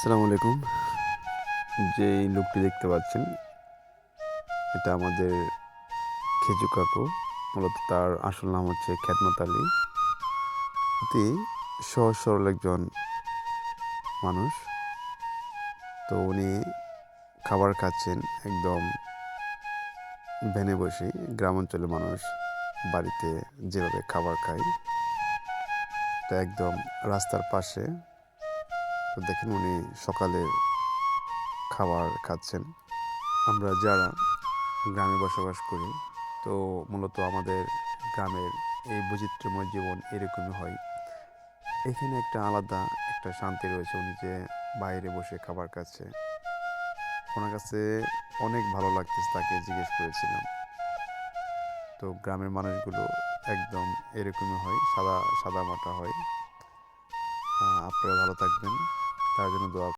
আসসালামু আলাইকুম। যে লোকটি দেখতে পাচ্ছেন, এটা আমাদের খেজু কাকু। মূলত তার আসল নাম হচ্ছে খ্যাতমত আলী। অতি সহজ সরল একজন মানুষ। তো উনি খাবার খাচ্ছেন একদম ভ্যানে বসে, গ্রামাঞ্চলের মানুষ বাড়িতে যেভাবে খাবার খায় এটা একদম রাস্তার পাশে তো দেখেন, উনি সকালে খাবার খাচ্ছেন। আমরা যারা গ্রামে বসবাস করি, তো মূলত আমাদের গ্রামের এই বৈচিত্র্যময় জীবন এরকমই হয়। এখানে একটা আলাদা একটা শান্তি রয়েছে, উনি যে বাইরে বসে খাবার খাচ্ছে। ওনার কাছে অনেক ভালো লাগতেছে তাকে জিজ্ঞেস করেছিলাম। তো গ্রামের মানুষগুলো একদম এরকমই হয়, সাদা সাদা মাটা হয়। আপনারা ভালো থাকবেন। তার জন্য দোয়া